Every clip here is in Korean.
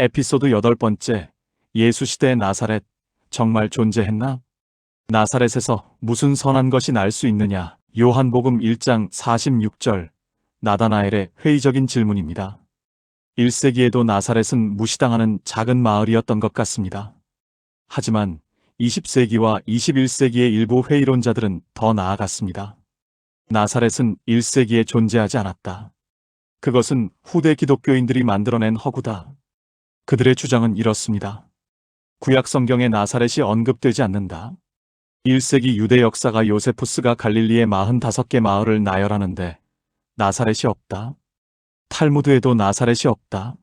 에피소드 여덟 번째 예수 시대의 나사렛 정말 존재했나? 나사렛에서 무슨 선한 것이 날 수 있느냐? 요한복음 1장 46절 나다나엘의 회의적인 질문입니다. 1세기에도 나사렛은 무시당하는 작은 마을이었던 것 같습니다. 하지만 20세기와 21세기의 일부 회의론자들은 더 나아갔습니다. 나사렛은 1세기에 존재하지 않았다. 그것은 후대 기독교인들이 만들어낸 허구다. 그들의 주장은 이렇습니다. 구약 성경에 나사렛이 언급되지 않는다. 1세기 유대 역사가 요세푸스가 갈릴리의 45개 마을을 나열하는데 나사렛이 없다. 탈무드에도 나사렛이 없다.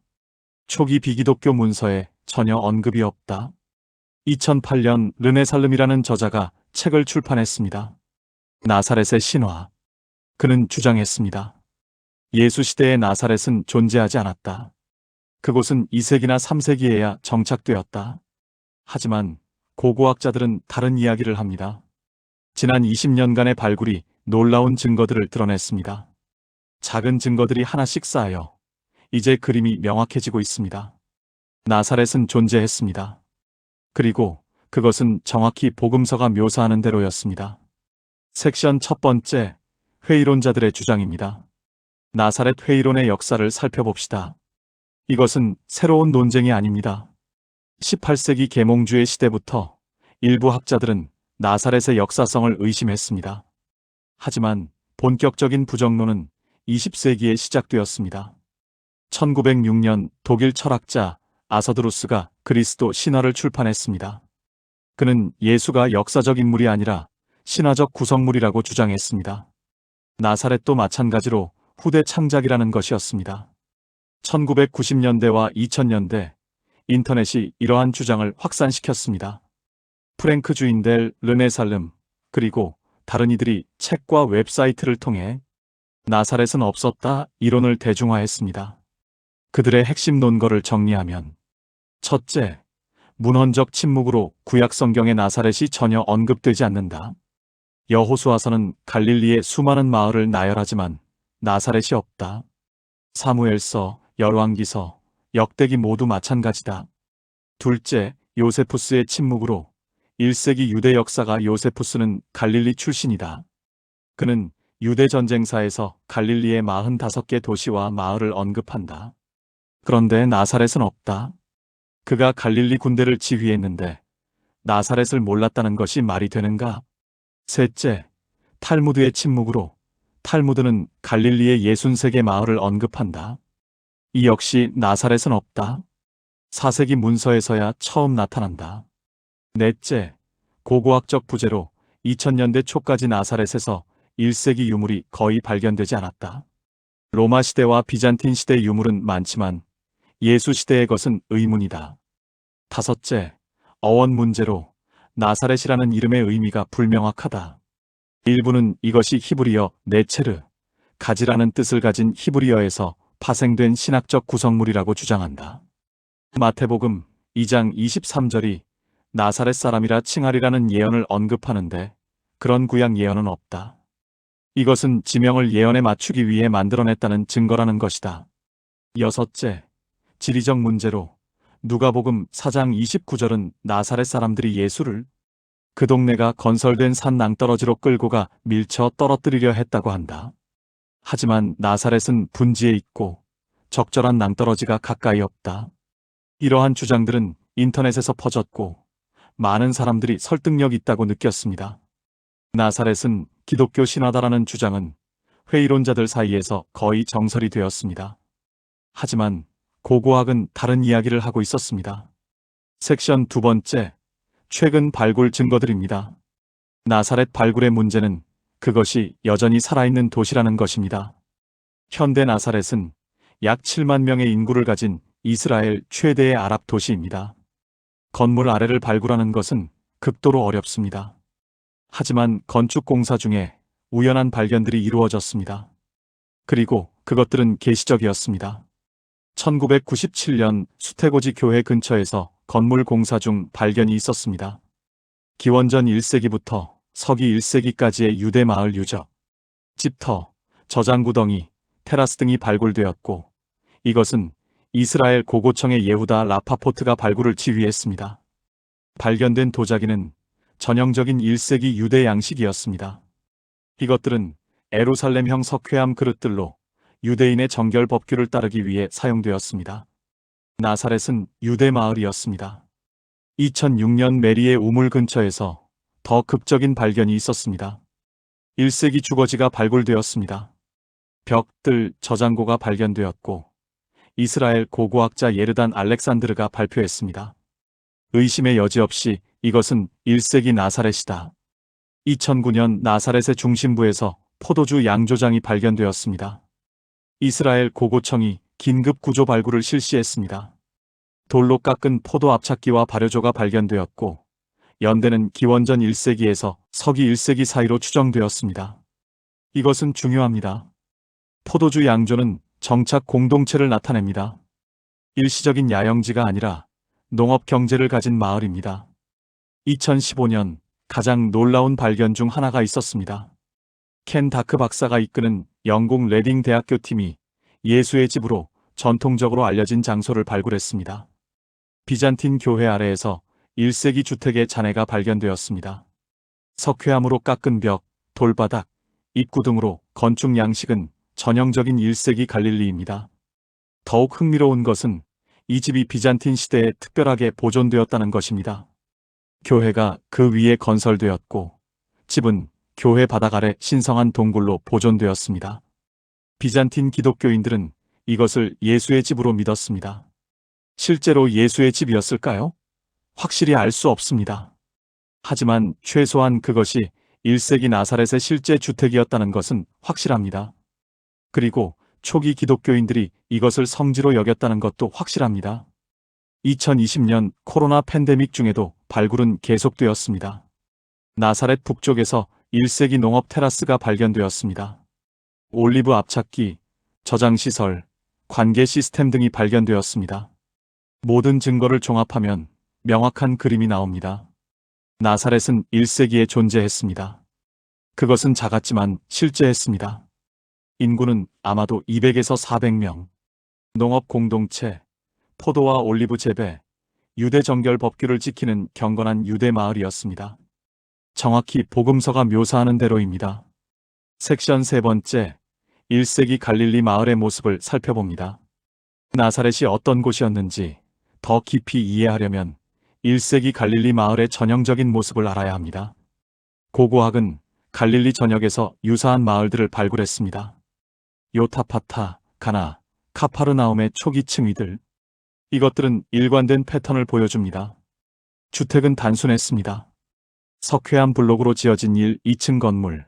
초기 비기독교 문서에 전혀 언급이 없다. 2008년 르네살름이라는 저자가 책을 출판했습니다. 나사렛의 신화. 그는 주장했습니다. 예수 시대의 나사렛은 존재하지 않았다. 그곳은 2세기나 3세기에야 정착되었다. 하지만 고고학자들은 다른 이야기를 합니다. 지난 20년간의 발굴이 놀라운 증거들을 드러냈습니다. 작은 증거들이 하나씩 쌓여 이제 그림이 명확해지고 있습니다. 나사렛은 존재했습니다. 그리고 그것은 정확히 복음서가 묘사하는 대로였습니다. 섹션 첫 번째, 회의론자들의 주장입니다. 나사렛 회의론의 역사를 살펴봅시다. 이것은 새로운 논쟁이 아닙니다. 18세기 계몽주의 시대부터 일부 학자들은 나사렛의 역사성을 의심했습니다. 하지만 본격적인 부정론은 20세기에 시작되었습니다. 1906년 독일 철학자 아서드루스가 그리스도 신화를 출판했습니다. 그는 예수가 역사적 인물이 아니라 신화적 구성물이라고 주장했습니다. 나사렛도 마찬가지로 후대 창작이라는 것이었습니다. 1990년대와 2000년대 인터넷이 이러한 주장을 확산시켰습니다. 프랭크 주인델, 르네 살름, 그리고 다른 이들이 책과 웹사이트를 통해 나사렛은 없었다 이론을 대중화했습니다. 그들의 핵심 논거를 정리하면 첫째, 문헌적 침묵으로 구약 성경의 나사렛이 전혀 언급되지 않는다. 여호수아서는 갈릴리의 수많은 마을을 나열하지만 나사렛이 없다. 사무엘서, 열왕기서, 역대기 모두 마찬가지다. 둘째, 요세푸스의 침묵으로 1세기 유대 역사가 요세푸스는 갈릴리 출신이다. 그는 유대 전쟁사에서 갈릴리의 45개 도시와 마을을 언급한다. 그런데 나사렛은 없다. 그가 갈릴리 군대를 지휘했는데 나사렛을 몰랐다는 것이 말이 되는가? 셋째, 탈무드의 침묵으로 탈무드는 갈릴리의 63개 마을을 언급한다. 이 역시 나사렛은 없다. 4세기 문서에서야 처음 나타난다. 넷째, 고고학적 부재로 2000년대 초까지 나사렛에서 1세기 유물이 거의 발견되지 않았다. 로마 시대와 비잔틴 시대 유물은 많지만 예수 시대의 것은 의문이다. 다섯째, 어원 문제로 나사렛이라는 이름의 의미가 불명확하다. 일부는 이것이 히브리어 네체르, 가지라는 뜻을 가진 히브리어에서 파생된 신학적 구성물이라고 주장한다. 마태복음 2장 23절이 나사렛 사람이라 칭하리라는 예언을 언급하는데 그런 구약 예언은 없다. 이것은 지명을 예언에 맞추기 위해 만들어냈다는 증거라는 것이다. 여섯째, 지리적 문제로 누가복음 4장 29절은 나사렛 사람들이 예수를 그 동네가 건설된 산 낭떠러지로 끌고 가 밀쳐 떨어뜨리려 했다고 한다. 하지만 나사렛은 분지에 있고 적절한 낭떠러지가 가까이 없다. 이러한 주장들은 인터넷에서 퍼졌고 많은 사람들이 설득력 있다고 느꼈습니다. 나사렛은 기독교 신화다라는 주장은 회의론자들 사이에서 거의 정설이 되었습니다. 하지만 고고학은 다른 이야기를 하고 있었습니다. 섹션 두 번째, 최근 발굴 증거들입니다. 나사렛 발굴의 문제는 그것이 여전히 살아있는 도시라는 것입니다. 현대 나사렛은 약 7만 명의 인구를 가진 이스라엘 최대의 아랍 도시입니다. 건물 아래를 발굴하는 것은 극도로 어렵습니다. 하지만 건축 공사 중에 우연한 발견들이 이루어졌습니다. 그리고 그것들은 계시적이었습니다. 1997년 수태고지 교회 근처에서 건물 공사 중 발견이 있었습니다. 기원전 1세기부터 서기 1세기까지의 유대 마을 유적, 집터, 저장구덩이, 테라스 등이 발굴되었고 이것은 이스라엘 고고청의 예후다 라파포트가 발굴을 지휘했습니다. 발견된 도자기는 전형적인 1세기 유대 양식이었습니다. 이것들은 에루살렘형 석회암 그릇들로 유대인의 정결 법규를 따르기 위해 사용되었습니다. 나사렛은 유대 마을이었습니다. 2006년 메리의 우물 근처에서 더 극적인 발견이 있었습니다. 1세기 주거지가 발굴되었습니다. 벽들 저장고가 발견되었고 이스라엘 고고학자 예르단 알렉산드르가 발표했습니다. 의심의 여지 없이 이것은 1세기 나사렛이다. 2009년 나사렛의 중심부에서 포도주 양조장이 발견되었습니다. 이스라엘 고고청이 긴급 구조 발굴을 실시했습니다. 돌로 깎은 포도 압착기와 발효조가 발견되었고 연대는 기원전 1세기에서 서기 1세기 사이로 추정되었습니다. 이것은 중요합니다. 포도주 양조는 정착 공동체를 나타냅니다. 일시적인 야영지가 아니라 농업 경제를 가진 마을입니다. 2015년 가장 놀라운 발견 중 하나가 있었습니다. 켄 다크 박사가 이끄는 영국 레딩 대학교 팀이 예수의 집으로 전통적으로 알려진 장소를 발굴했습니다. 비잔틴 교회 아래에서 1세기 주택의 잔해가 발견되었습니다. 석회암으로 깎은 벽, 돌바닥, 입구 등으로 건축 양식은 전형적인 1세기 갈릴리입니다. 더욱 흥미로운 것은 이 집이 비잔틴 시대에 특별하게 보존되었다는 것입니다. 교회가 그 위에 건설되었고 집은 교회 바닥 아래 신성한 동굴로 보존되었습니다. 비잔틴 기독교인들은 이것을 예수의 집으로 믿었습니다. 실제로 예수의 집이었을까요? 확실히 알 수 없습니다. 하지만 최소한 그것이 1세기 나사렛의 실제 주택이었다는 것은 확실합니다. 그리고 초기 기독교인들이 이것을 성지로 여겼다는 것도 확실합니다. 2020년 코로나 팬데믹 중에도 발굴은 계속되었습니다. 나사렛 북쪽에서 1세기 농업 테라스가 발견되었습니다. 올리브 압착기, 저장시설, 관계 시스템 등이 발견되었습니다. 모든 증거를 종합하면 명확한 그림이 나옵니다. 나사렛은 1세기에 존재했습니다. 그것은 작았지만 실제했습니다. 인구는 아마도 200에서 400명. 농업 공동체, 포도와 올리브 재배, 유대 정결 법규를 지키는 경건한 유대 마을이었습니다. 정확히 복음서가 묘사하는 대로입니다. 섹션 세 번째, 1세기 갈릴리 마을의 모습을 살펴봅니다. 나사렛이 어떤 곳이었는지 더 깊이 이해하려면 1세기 갈릴리 마을의 전형적인 모습을 알아야 합니다. 고고학은 갈릴리 전역에서 유사한 마을들을 발굴했습니다. 요타파타, 가나, 카파르나움의 초기 층위들. 이것들은 일관된 패턴을 보여줍니다. 주택은 단순했습니다. 석회암 블록으로 지어진 1, 2층 건물.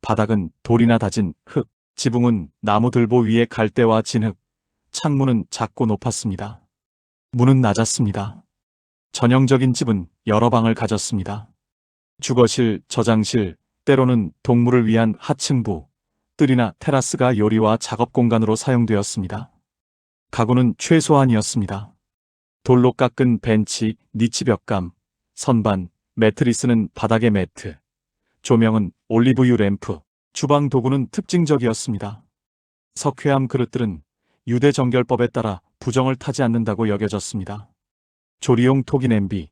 바닥은 돌이나 다진 흙. 지붕은 나무 들보 위에 갈대와 진흙. 창문은 작고 높았습니다. 문은 낮았습니다. 전형적인 집은 여러 방을 가졌습니다. 주거실, 저장실, 때로는 동물을 위한 하층부, 뜰이나 테라스가 요리와 작업 공간으로 사용되었습니다. 가구는 최소한이었습니다. 돌로 깎은 벤치, 니치 벽감, 선반, 매트리스는 바닥의 매트, 조명은 올리브유 램프, 주방 도구는 특징적이었습니다. 석회암 그릇들은 유대 정결법에 따라 부정을 타지 않는다고 여겨졌습니다. 조리용 토기 냄비,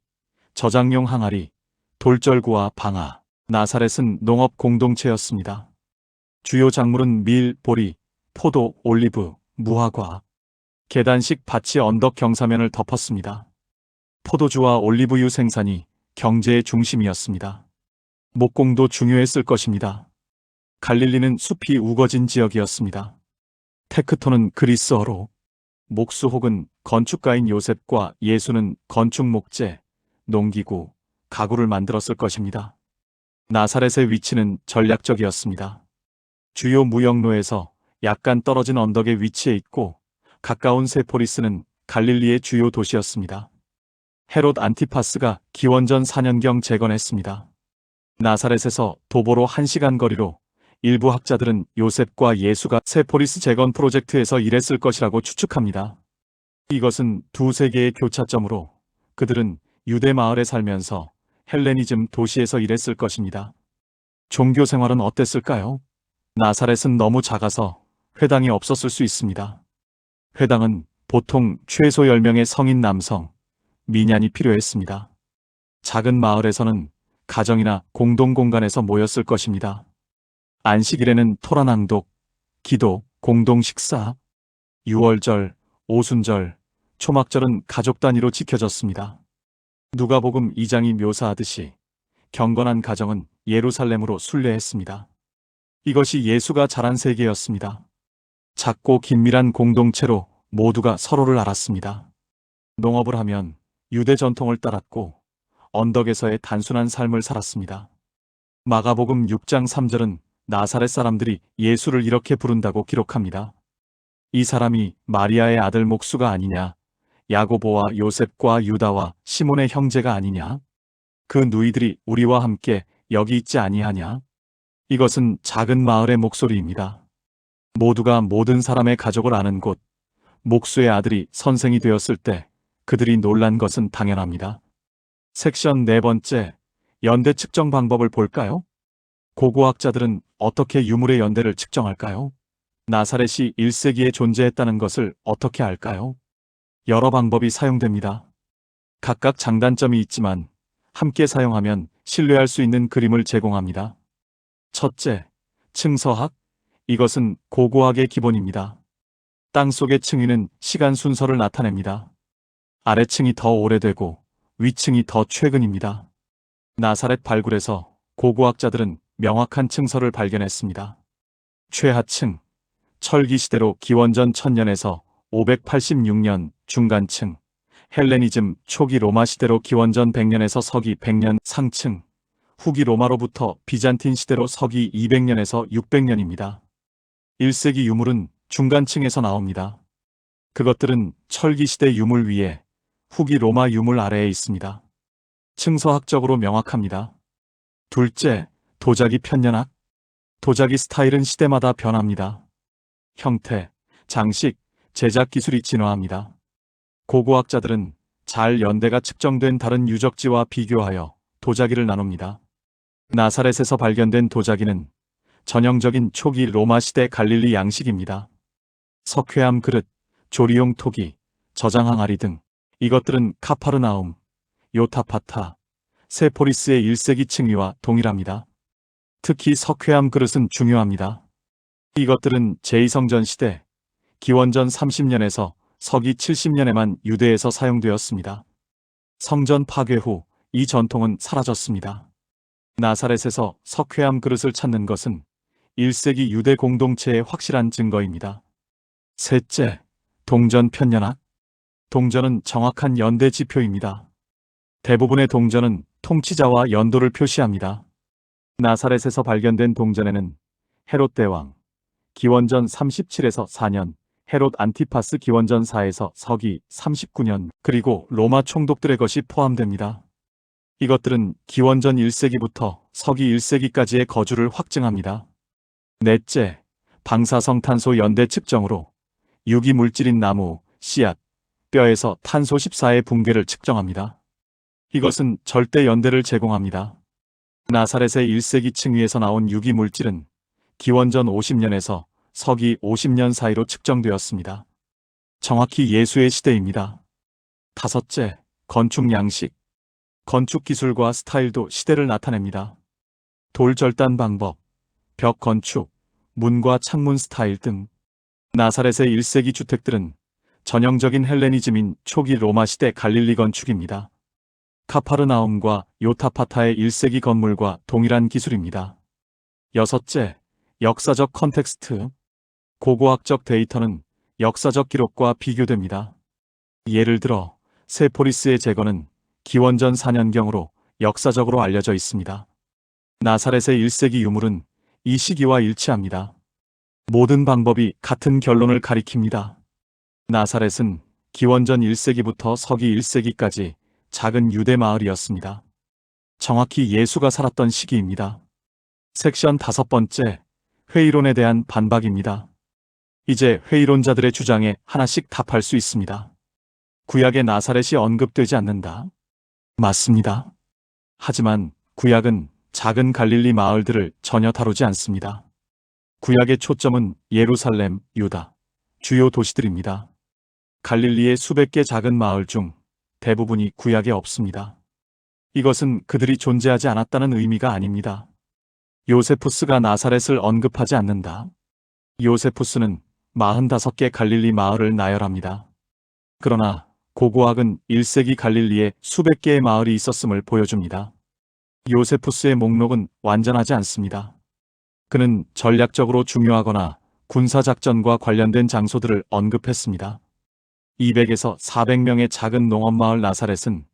저장용 항아리, 돌절구와 방아, 나사렛은 농업 공동체였습니다. 주요 작물은 밀, 보리, 포도, 올리브, 무화과, 계단식 밭이 언덕 경사면을 덮었습니다. 포도주와 올리브유 생산이 경제의 중심이었습니다. 목공도 중요했을 것입니다. 갈릴리는 숲이 우거진 지역이었습니다. 테크토는 그리스어로, 목수 혹은 건축가인 요셉과 예수는 건축 목재, 농기구, 가구를 만들었을 것입니다. 나사렛의 위치는 전략적이었습니다. 주요 무역로에서 약간 떨어진 언덕에 위치해 있고 가까운 세포리스는 갈릴리의 주요 도시였습니다. 헤롯 안티파스가 기원전 4년경 재건했습니다. 나사렛에서 도보로 1시간 거리로 일부 학자들은 요셉과 예수가 세포리스 재건 프로젝트에서 일했을 것이라고 추측합니다. 이것은 두 세계의 교차점으로 그들은 유대 마을에 살면서 헬레니즘 도시에서 일했을 것입니다. 종교 생활은 어땠을까요? 나사렛은 너무 작아서 회당이 없었을 수 있습니다. 회당은 보통 최소 10명의 성인 남성, 미년이 필요했습니다. 작은 마을에서는 가정이나 공동공간에서 모였을 것입니다. 안식일에는 토라낭독, 기도, 공동식사, 유월절, 오순절, 초막절은 가족 단위로 지켜졌습니다. 누가복음 2장이 묘사하듯이 경건한 가정은 예루살렘으로 순례했습니다. 이것이 예수가 자란 세계였습니다. 작고 긴밀한 공동체로 모두가 서로를 알았습니다. 농업을 하면 유대 전통을 따랐고 언덕에서의 단순한 삶을 살았습니다. 마가복음 6장 3절은 나사렛 사람들이 예수를 이렇게 부른다고 기록합니다. 이 사람이 마리아의 아들 목수가 아니냐? 야고보와 요셉과 유다와 시몬의 형제가 아니냐? 그 누이들이 우리와 함께 여기 있지 아니하냐? 이것은 작은 마을의 목소리입니다. 모두가 모든 사람의 가족을 아는 곳, 목수의 아들이 선생이 되었을 때 그들이 놀란 것은 당연합니다. 섹션 네 번째, 연대 측정 방법을 볼까요? 고고학자들은 어떻게 유물의 연대를 측정할까요? 나사렛이 1세기에 존재했다는 것을 어떻게 알까요? 여러 방법이 사용됩니다. 각각 장단점이 있지만 함께 사용하면 신뢰할 수 있는 그림을 제공합니다. 첫째, 층서학. 이것은 고고학의 기본입니다. 땅 속의 층위는 시간 순서를 나타냅니다. 아래층이 더 오래되고 위층이 더 최근입니다. 나사렛 발굴에서 고고학자들은 명확한 층서를 발견했습니다. 최하층, 철기 시대로 기원전 1000년에서 586년 중간층, 헬레니즘 초기 로마 시대로 기원전 100년에서 서기 100년 상층, 후기 로마로부터 비잔틴 시대로 서기 200년에서 600년입니다. 1세기 유물은 중간층에서 나옵니다. 그것들은 철기 시대 유물 위에 후기 로마 유물 아래에 있습니다. 층서학적으로 명확합니다. 둘째, 도자기 편년학. 도자기 스타일은 시대마다 변합니다. 형태, 장식, 제작 기술이 진화합니다. 고고학자들은 잘 연대가 측정된 다른 유적지와 비교하여 도자기를 나눕니다. 나사렛에서 발견된 도자기는 전형적인 초기 로마 시대 갈릴리 양식입니다. 석회암 그릇, 조리용 토기, 저장 항아리 등 이것들은 카파르나움, 요타파타, 세포리스의 1세기 층위와 동일합니다. 특히 석회암 그릇은 중요합니다. 이것들은 제2성전 시대, 기원전 30년에서 서기 70년에만 유대에서 사용되었습니다. 성전 파괴 후 이 전통은 사라졌습니다. 나사렛에서 석회암 그릇을 찾는 것은 1세기 유대 공동체의 확실한 증거입니다. 셋째, 동전 편년학. 동전은 정확한 연대 지표입니다. 대부분의 동전은 통치자와 연도를 표시합니다. 나사렛에서 발견된 동전에는 헤롯 대왕, 기원전 37에서 4년, 헤롯 안티파스 기원전 4에서 서기 39년, 그리고 로마 총독들의 것이 포함됩니다. 이것들은 기원전 1세기부터 서기 1세기까지의 거주를 확증합니다. 넷째, 방사성 탄소 연대 측정으로 유기 물질인 나무, 씨앗, 뼈에서 탄소 14의 붕괴를 측정합니다. 이것은 절대 연대를 제공합니다. 나사렛의 1세기 층위에서 나온 유기 물질은 기원전 50년에서 서기 50년 사이로 측정되었습니다. 정확히 예수의 시대입니다. 다섯째, 건축 양식. 건축 기술과 스타일도 시대를 나타냅니다. 돌 절단 방법, 벽 건축, 문과 창문 스타일 등 나사렛의 1세기 주택들은 전형적인 헬레니즘인 초기 로마 시대 갈릴리 건축입니다. 카파르나움과 요타파타의 1세기 건물과 동일한 기술입니다. 여섯째, 역사적 컨텍스트. 고고학적 데이터는 역사적 기록과 비교됩니다. 예를 들어 세포리스의 제거는 기원전 4년경으로 역사적으로 알려져 있습니다. 나사렛의 1세기 유물은 이 시기와 일치합니다. 모든 방법이 같은 결론을 가리킵니다. 나사렛은 기원전 1세기부터 서기 1세기까지 작은 유대 마을이었습니다. 정확히 예수가 살았던 시기입니다. 섹션 다섯 번째, 회의론에 대한 반박입니다. 이제 회의론자들의 주장에 하나씩 답할 수 있습니다. 구약의 나사렛이 언급되지 않는다. 맞습니다. 하지만 구약은 작은 갈릴리 마을들을 전혀 다루지 않습니다. 구약의 초점은 예루살렘, 유다, 주요 도시들입니다. 갈릴리의 수백 개 작은 마을 중 대부분이 구약에 없습니다. 이것은 그들이 존재하지 않았다는 의미가 아닙니다. 요세푸스가 나사렛을 언급하지 않는다. 요세푸스는 45개 갈릴리 마을을 나열합니다. 그러나 고고학은 1세기 갈릴리에 수백 개의 마을이 있었음을 보여줍니다. 요세푸스의 목록은 완전하지 않습니다. 그는 전략적으로 중요하거나 군사작전과 관련된 장소들을 언급했습니다. 200에서 400명의 작은 농업마을 나사렛은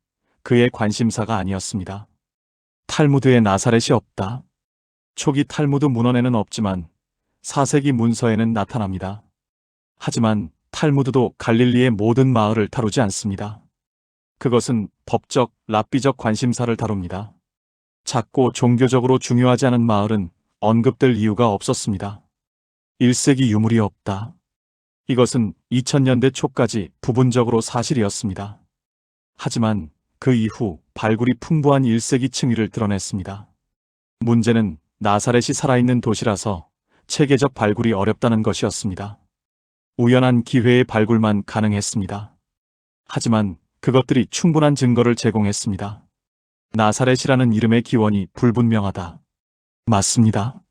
그의 관심사가 아니었습니다. 탈무드에 나사렛이 없다. 초기 탈무드 문헌에는 없지만 4세기 문서에는 나타납니다. 하지만 탈무드도 갈릴리의 모든 마을을 다루지 않습니다. 그것은 법적, 랍비적 관심사를 다룹니다. 작고 종교적으로 중요하지 않은 마을은 언급될 이유가 없었습니다. 1세기 유물이 없다. 이것은 2000년대 초까지 부분적으로 사실이었습니다. 하지만 그 이후 발굴이 풍부한 1세기 층위를 드러냈습니다. 문제는 나사렛이 살아있는 도시라서 체계적 발굴이 어렵다는 것이었습니다. 우연한 기회의 발굴만 가능했습니다. 하지만 그것들이 충분한 증거를 제공했습니다. 나사렛이라는 이름의 기원이 불분명하다. 맞습니다.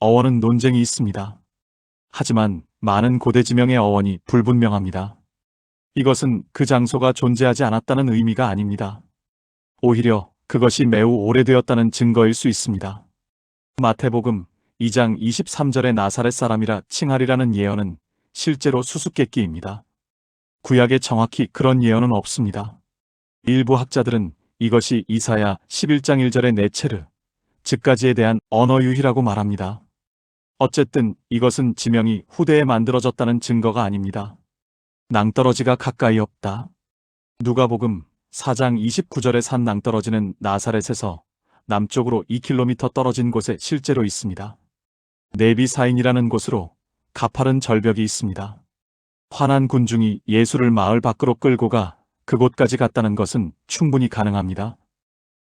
어원은 논쟁이 있습니다. 하지만 많은 고대 지명의 어원이 불분명합니다. 이것은 그 장소가 존재하지 않았다는 의미가 아닙니다. 오히려 그것이 매우 오래되었다는 증거일 수 있습니다. 마태복음 2장 23절의 나사렛 사람이라 칭하리라는 예언은 실제로 수수께끼입니다. 구약에 정확히 그런 예언은 없습니다. 일부 학자들은 이것이 이사야 11장 1절의 네체르, 즉까지에 대한 언어 유희라고 말합니다. 어쨌든 이것은 지명이 후대에 만들어졌다는 증거가 아닙니다. 낭떠러지가 가까이 없다. 누가복음 4장 29절의 산 낭떠러지는 나사렛에서 남쪽으로 2km 떨어진 곳에 실제로 있습니다. 네비사인이라는 곳으로 가파른 절벽이 있습니다. 화난 군중이 예수를 마을 밖으로 끌고 가 그곳까지 갔다는 것은 충분히 가능합니다.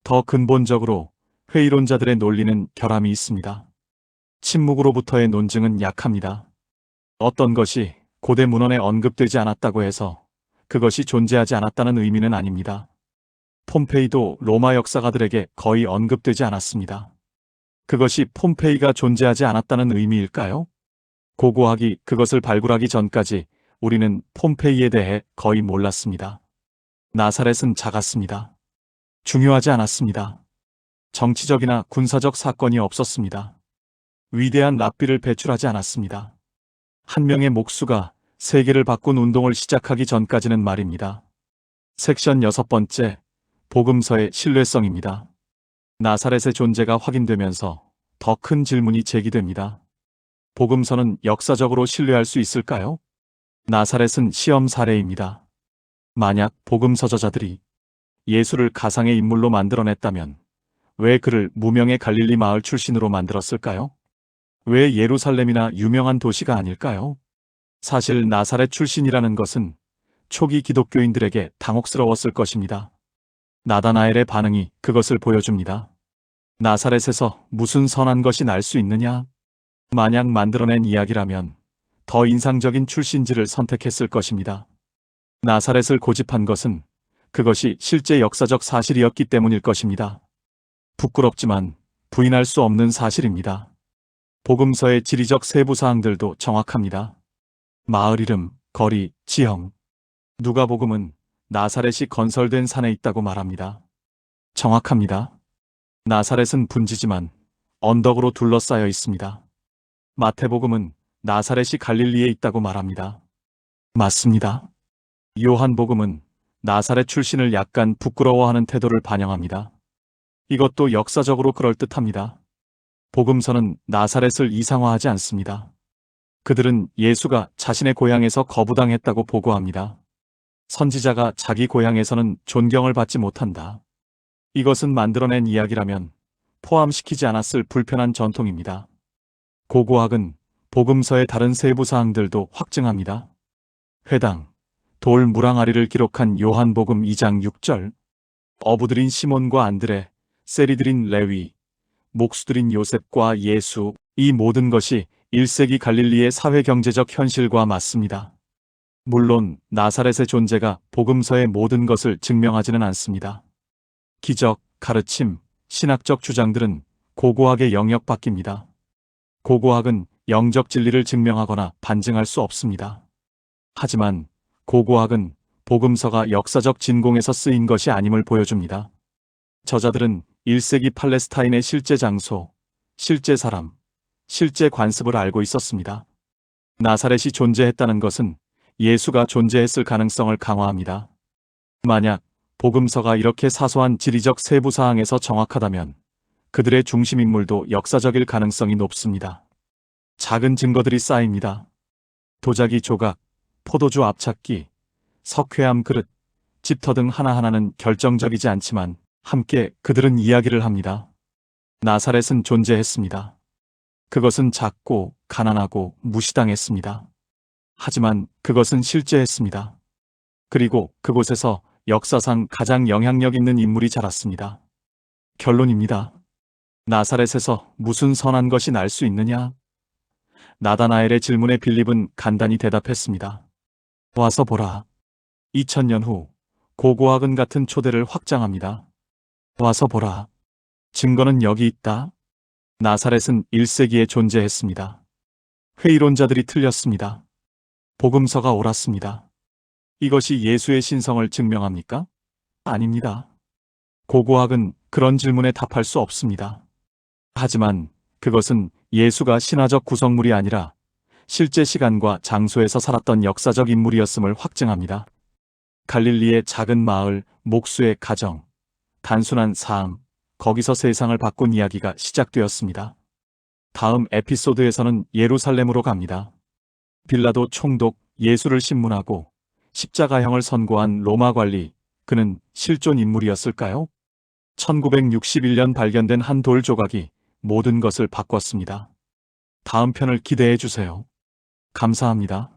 더 근본적으로 회의론자들의 논리는 결함이 있습니다. 침묵으로부터의 논증은 약합니다. 어떤 것이 고대 문헌에 언급되지 않았다고 해서 그것이 존재하지 않았다는 의미는 아닙니다. 폼페이도 로마 역사가들에게 거의 언급되지 않았습니다. 그것이 폼페이가 존재하지 않았다는 의미일까요? 고고학이 그것을 발굴하기 전까지 우리는 폼페이에 대해 거의 몰랐습니다. 나사렛은 작았습니다. 중요하지 않았습니다. 정치적이나 군사적 사건이 없었습니다. 위대한 랍비를 배출하지 않았습니다. 한 명의 목수가 세계를 바꾼 운동을 시작하기 전까지는 말입니다. 섹션 여섯 번째, 복음서의 신뢰성입니다. 나사렛의 존재가 확인되면서 더 큰 질문이 제기됩니다. 복음서는 역사적으로 신뢰할 수 있을까요? 나사렛은 시험 사례입니다. 만약 복음서 저자들이 예수를 가상의 인물로 만들어냈다면 왜 그를 무명의 갈릴리 마을 출신으로 만들었을까요? 왜 예루살렘이나 유명한 도시가 아닐까요? 사실 나사렛 출신이라는 것은 초기 기독교인들에게 당혹스러웠을 것입니다. 나다나엘의 반응이 그것을 보여줍니다. 나사렛에서 무슨 선한 것이 날 수 있느냐? 만약 만들어낸 이야기라면 더 인상적인 출신지를 선택했을 것입니다. 나사렛을 고집한 것은 그것이 실제 역사적 사실이었기 때문일 것입니다. 부끄럽지만 부인할 수 없는 사실입니다. 복음서의 지리적 세부 사항들도 정확합니다. 마을 이름, 거리, 지형. 누가복음은 나사렛이 건설된 산에 있다고 말합니다. 정확합니다. 나사렛은 분지지만 언덕으로 둘러싸여 있습니다. 마태복음은 나사렛이 갈릴리에 있다고 말합니다. 맞습니다. 요한복음은 나사렛 출신을 약간 부끄러워하는 태도를 반영합니다. 이것도 역사적으로 그럴듯합니다. 복음서는 나사렛을 이상화하지 않습니다. 그들은 예수가 자신의 고향에서 거부당했다고 보고합니다. 선지자가 자기 고향에서는 존경을 받지 못한다. 이것은 만들어낸 이야기라면 포함시키지 않았을 불편한 전통입니다. 고고학은 복음서의 다른 세부 사항들도 확증합니다. 회당, 돌 무랑아리를 기록한 요한복음 2장 6절, 어부들인 시몬과 안드레, 세리들인 레위, 목수들인 요셉과 예수, 이 모든 것이 1세기 갈릴리의 사회 경제적 현실과 맞습니다. 물론 나사렛의 존재가 복음서의 모든 것을 증명하지는 않습니다. 기적, 가르침, 신학적 주장들은 고고학의 영역 밖입니다. 고고학은 영적 진리를 증명하거나 반증할 수 없습니다. 하지만 고고학은 복음서가 역사적 진공에서 쓰인 것이 아님을 보여줍니다. 저자들은 1세기 팔레스타인의 실제 장소, 실제 사람, 실제 관습을 알고 있었습니다. 나사렛이 존재했다는 것은 예수가 존재했을 가능성을 강화합니다. 만약 복음서가 이렇게 사소한 지리적 세부 사항에서 정확하다면 그들의 중심 인물도 역사적일 가능성이 높습니다. 작은 증거들이 쌓입니다. 도자기 조각, 포도주 앞찾기, 석회암 그릇, 집터 등 하나하나는 결정적이지 않지만 함께 그들은 이야기를 합니다. 나사렛은 존재했습니다. 그것은 작고 가난하고 무시당했습니다. 하지만 그것은 실제했습니다. 그리고 그곳에서 역사상 가장 영향력 있는 인물이 자랐습니다. 결론입니다. 나사렛에서 무슨 선한 것이 날 수 있느냐? 나다나엘의 질문에 빌립은 간단히 대답했습니다. 와서 보라. 2000년 후 고고학은 같은 초대를 확장합니다. 와서 보라. 증거는 여기 있다. 나사렛은 1세기에 존재했습니다. 회의론자들이 틀렸습니다. 복음서가 옳았습니다. 이것이 예수의 신성을 증명합니까? 아닙니다. 고고학은 그런 질문에 답할 수 없습니다. 하지만 그것은 예수가 신화적 구성물이 아니라 실제 시간과 장소에서 살았던 역사적 인물이었음을 확증합니다. 갈릴리의 작은 마을, 목수의 가정, 단순한 삶, 거기서 세상을 바꾼 이야기가 시작되었습니다. 다음 에피소드에서는 예루살렘으로 갑니다. 빌라도 총독 예수를 신문하고 십자가형을 선고한 로마 관리, 그는 실존 인물이었을까요? 1961년 발견된 한 돌 조각이 모든 것을 바꿨습니다. 다음 편을 기대해 주세요. 감사합니다.